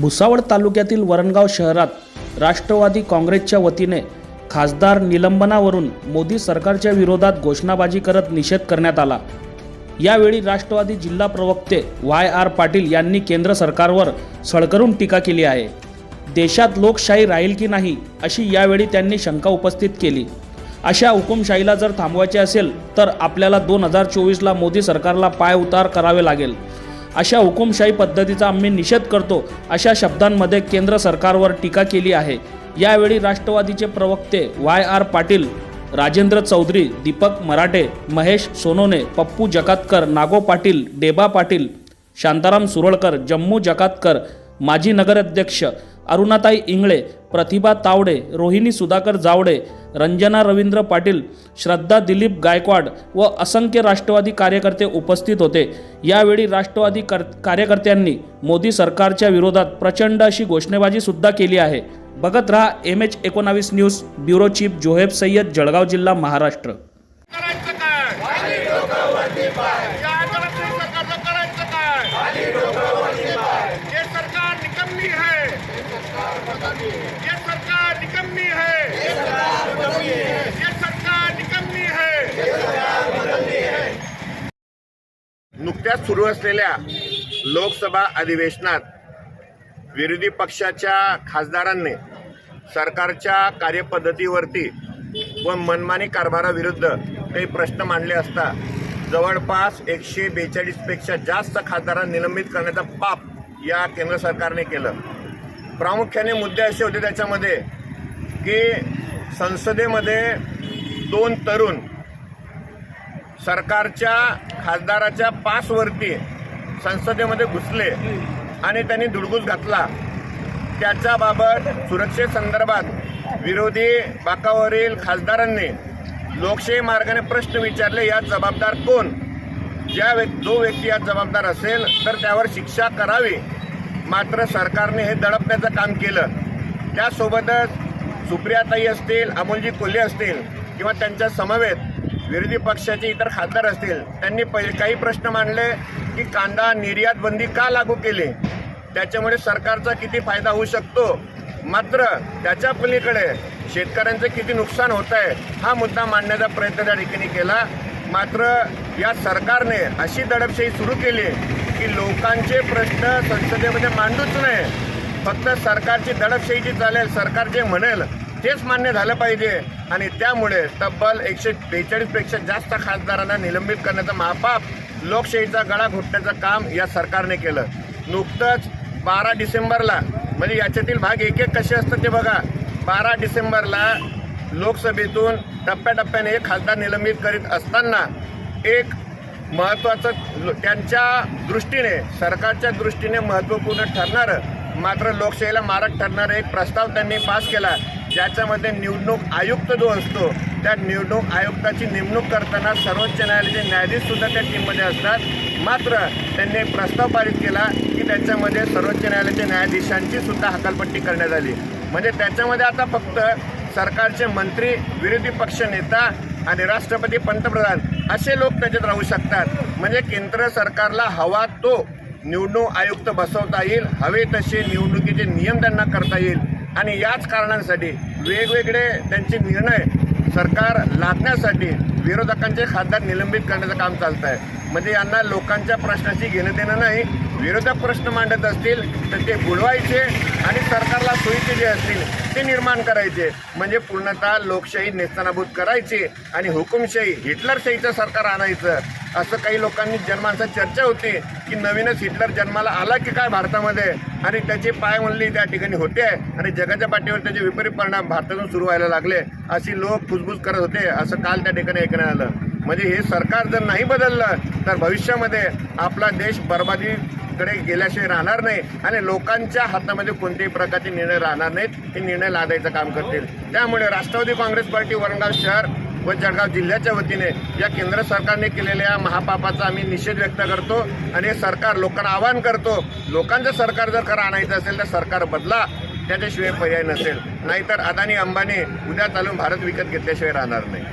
भुसावळ तालुक्यातील वरणगाव शहरात राष्ट्रवादी काँग्रेसच्या वतीने खासदार निलंबनावरून मोदी सरकारच्या विरोधात घोषणाबाजी करत निषेध करण्यात आला. यावेळी राष्ट्रवादी जिल्हा प्रवक्ते वाय आर पाटील यांनी केंद्र सरकारवर सळकरून टीका केली आहे. देशात लोकशाही राहील की नाही अशी यावेळी त्यांनी शंका उपस्थित केली. अशा हुकुमशाहीला जर थांबवायचे असेल तर आपल्याला दोन हजार चोवीसला मोदी सरकारला पाय उतार करावे लागेल. अशा हुकुमशाही पद्धतीचा आम्ही निषेध करतो अशा शब्दांमध्ये केंद्र सरकारवर टीका केली आहे. यावेळी राष्ट्रवादीचे प्रवक्ते वाय आर पाटील राजेंद्र चौधरी दीपक मराठे महेश सोनोने पप्पू जकातकर नागो पाटील डेबा पाटील शांताराम सुरळकर जम्मू जकातकर माजी नगराध्यक्ष अरुणाताई इंगळे प्रतिभा तावडे रोहिणी सुधाकर जावडे रंजना रवींद्र पाटील श्रद्धा दिलीप गायकवाड व असंख्य राष्ट्रवादी कार्यकर्ते उपस्थित होते. यावेळी राष्ट्रवादी कर कार्यकर्त्यांनी मोदी सरकारच्या विरोधात प्रचंड अशी घोषणेबाजीसुद्धा केली आहे. बघत रहा एम एच एकोणावीस news bureau chief Zoheb Sayyad Jalgaon जिल्हा महाराष्ट्र करायचं काय या आंदोलनातील सरकारचं करायचं काय ये सरकार निकम्मी है ये सरकार निकम्मी है ये सरकार निकम्मी है नुकत्याच सुरू असलेल्या लोकसभा अधिवेशनात विरोधी पक्षाच्या खासदारांनी सरकारच्या कार्यपद्धतीवरती व मनमानी कारभाराविरुद्ध काही प्रश्न मांडले असता जवळपास एकशे बेचाळीसपेक्षा जास्त खासदारांना निलंबित करण्याचा पाप या केंद्र सरकारने केलं. प्रामुख्याने मुद्दे असे होते त्याच्यामध्ये की संसदेमध्ये दोन तरुण सरकारच्या खासदाराच्या पासवरती संसदेमध्ये घुसले आणि त्यांनी धुडगूस घातला. त्याच्याबाबत सुरक्षेसंदर्भात विरोधी बाकावरील खासदारांनी लोकशाही मार्गाने प्रश्न विचारले यात जबाबदार कोण? ज्या व्यक् जो व्यक्ती यात जबाबदार असेल तर त्यावर शिक्षा करावी. मात्र सरकारने हे दडपण्याचं काम केलं. त्यासोबतच सुप्रियाताई असतील अमोलजी कोल्हे असतील किंवा त्यांच्या समवेत विरोधी पक्षाचे इतर खासदार असतील त्यांनी पहिले काही प्रश्न मांडले की कांदा निर्यात बंदी का लागू केली? त्याच्यामुळे सरकारचा किती फायदा होऊ शकतो? मात्र त्याच्या पलीकडे शेतकऱ्यांचं किती नुकसान होत आहे हा मुद्दा मांडण्याचा प्रयत्न त्या ठिकाणी केला. मात्र या सरकारने अशी दडपशाही सुरू केली की लोकांचे प्रश्न संसदेमध्ये मांडूच नये. फक्त सरकारची दडपशाही जी चालेल सरकार जे म्हणेल तेच मान्य झालं पाहिजे. आणि त्यामुळे तब्बल एकशे बेचाळीसपेक्षा जास्त खासदारांना निलंबित करण्याचा महापाप लोकशाहीचा गळा घोटण्याचं काम या सरकारने केलं. नुकतंच बारा डिसेंबरला म्हणजे याच्यातील भाग एक एक कसे असतात ते बघा. बारा डिसेंबरला लोकसभेतून टप्प्याटप्प्याने एक खासदार निलंबित करीत असताना एक महत्त्वाचं त्यांच्या दृष्टीने सरकारच्या दृष्टीने महत्त्वपूर्ण ठरणारं मात्र लोकशाहीला मारक ठरणारा एक प्रस्ताव त्यांनी पास केला. ज्याच्यामध्ये निवडणूक आयुक्त जो असतो त्या निवडणूक आयुक्ताची नेमणूक करताना सर्वोच्च न्यायालयाचे न्यायाधीश सुद्धा त्या टीममध्ये असतात. मात्र त्यांनी प्रस्ताव पारित केला की त्याच्यामध्ये सर्वोच्च न्यायालयाच्या न्यायाधीशांची सुद्धा हकालपट्टी करण्यात आली. म्हणजे त्याच्यामध्ये आता फक्त सरकारचे मंत्री विरोधी पक्ष नेता आणि राष्ट्रपती पंतप्रधान असे लोक त्याच्यात राहू शकतात. म्हणजे केंद्र सरकारला हवा तो निवडणूक आयुक्त बसवता येईल हवे तसे निवडणुकीचे नियम त्यांना करता येईल. आणि याच कारणांसाठी वेगवेगळे त्यांचे निर्णय सरकार लादण्यासाठी विरोधकांचे खासदार निलंबित करण्याचं काम चालतं आहे म्हणजे यांना लोकांच्या प्रश्नाशी घेणं देणं नाही विरोधक प्रश्न मांडत असतील तर ते बुडवायचे आणि सरकारला सोयीचे जे असतील ते निर्माण करायचे. म्हणजे पूर्णतः लोकशाही नेस्तनाभूत करायची आणि हुकुमशाही हिटलरशाहीचं सरकार आणायचं. असं काही लोकांनी जन्मांचा चर्चा होती की नवीनच हिटलर जन्माला आला की काय भारतामध्ये? आणि त्याची पायमल्ली त्या ठिकाणी होते आणि जगाच्या पाठीवर त्याचे विपरीत परिणाम भारतातून सुरू व्हायला लागले. अशी लोक फुसफुस करत होते असं काल त्या ठिकाणी ऐकण्यात आलं. म्हणजे हे सरकार जर नाही बदललं तर भविष्यामध्ये आपला देश बर्बादीकडे गेल्याशिवाय राहणार नाही आणि लोकांच्या हातामध्ये कोणत्याही प्रकारचे निर्णय राहणार नाहीत. हे निर्णय लादायचं काम करतील. त्यामुळे राष्ट्रवादी काँग्रेस पार्टी वरणगाव शहर व जळगाव जिल्ह्याच्या वतीने या केंद्र सरकारने केलेल्या महापापाचा आम्ही निषेध व्यक्त करतो आणि हे सरकार लोकांना आवाहन करतो. लोकांचं सरकार जर खरं आणायचं असेल तर सरकार बदला. त्याच्याशिवाय पर्याय नसेल. नाहीतर अदानी अंबानी उद्या चालून भारत विकत घेतल्याशिवाय राहणार नाही.